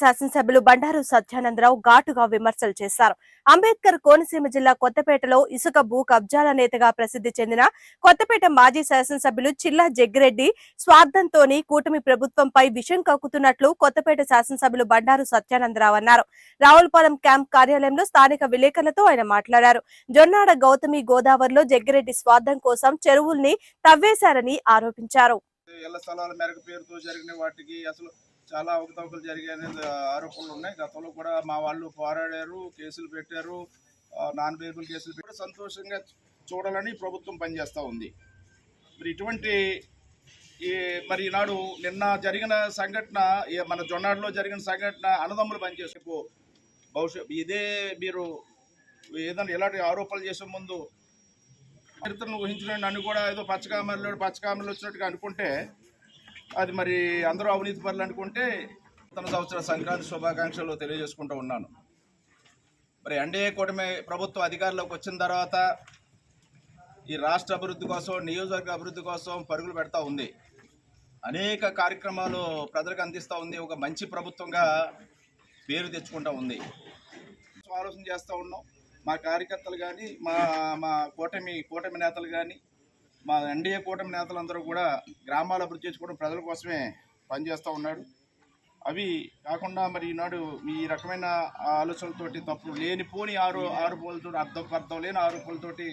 శాసనసభ్యులు బండారు సత్యానందరావు ఘాటుగా విమర్శలు చేశారు. అంబేద్కర్ కోనసీమ జిల్లా కొత్తపేటలో ఇసుక భూ కబ్జాల నేతగా ప్రసిద్ధి చెందిన కొత్తపేట మాజీ శాసనసభ్యులు చిల్లా జగ్గిరెడ్డి స్వార్థంతోని కూటమి ప్రభుత్వంపై విషం కక్కుతున్నట్లు కొత్తపేట శాసనసభ్యులు బండారు సత్యానందరావు అన్నారు. రావులపాలెం క్యాంప్ కార్యాలయంలో స్థానిక విలేకరులతో ఆయన మాట్లాడారు. జొన్నాడ గౌతమి గోదావరిలో జగ్గిరెడ్డి స్వార్థం కోసం చెరువుల్ని తవ్వేశారని ఆరోపించారు. ఇళ్ళ స్థలాల మేరకు పేరుతో జరిగిన వాటికి అసలు చాలా అవకతవకలు జరిగాయనే ఆరోపణలు ఉన్నాయి. గతంలో కూడా మా వాళ్ళు పోరాడారు కేసులు పెట్టారు నాన్ వేయబుల్ కేసులు పెట్టి సంతోషంగా చూడాలని ప్రభుత్వం పనిచేస్తూ ఉంది. మరి ఇటువంటి ఈ మరి ఈనాడు నిన్న జరిగిన సంఘటన మన జొన్నాడులో జరిగిన సంఘటన అన్నదమ్ములు పనిచేసేపు భవిష్యత్ ఇదే మీరు ఏదైనా ఇలాంటి ఆరోపణలు చేసే ముందు చరిత్రను ఊహించిన నన్ను కూడా ఏదో పచ్చకామర్లు పచ్చకామర్లు వచ్చినట్టుగా అనుకుంటే అది మరి అందరూ అవినీతి పనులు అనుకుంటే సంవత్సర సంక్రాంతి శుభాకాంక్షలు తెలియజేసుకుంటూ ఉన్నాను. మరి ఎన్డీఏ కూటమి ప్రభుత్వం అధికారంలోకి వచ్చిన తర్వాత ఈ రాష్ట్ర అభివృద్ధి కోసం నియోజకవర్గ అభివృద్ధి కోసం పరుగులు పెడతా ఉంది. అనేక కార్యక్రమాలు ప్రజలకు అందిస్తూ ఉంది. ఒక మంచి ప్రభుత్వంగా పేరు తెచ్చుకుంటా ఉంది. ఆలోచన చేస్తూ ఉన్నాం. మా కార్యకర్తలు కానీ మా మా కూటమి కూటమి నేతలు కానీ మా ఎన్డీఏ కూటమి నేతలందరూ కూడా గ్రామాల అభివృద్ధి చేసుకోవడం ప్రజల కోసమే పనిచేస్తూ ఉన్నాడు. అవి కాకుండా మరి ఈనాడు ఈ రకమైన ఆలోచనలతోటి తప్పుడు లేనిపోని ఆరు ఆరోపణలతో అర్థం అర్థం లేని ఆరోపణలతోటి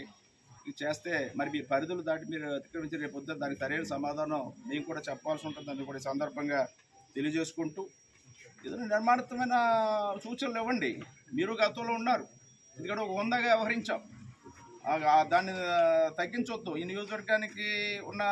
చేస్తే మరి మీ పరిధులు దాటి మీరు అతిక్రమించి రేపు పొద్దున్న దానికి సరైన సమాధానం మేము కూడా చెప్పాల్సి ఉంటుందని కూడా సందర్భంగా తెలియజేసుకుంటూ ఏదైనా నిర్మాణాత్మకమైన సూచనలు ఇవ్వండి. మీరు గతంలో ఉన్నారు. ఎందుకంటే ఒక హుందాగా వ్యవహరించాం. దాన్ని తగ్గించవద్దు ఈ నియోజకవర్గానికి ఉన్న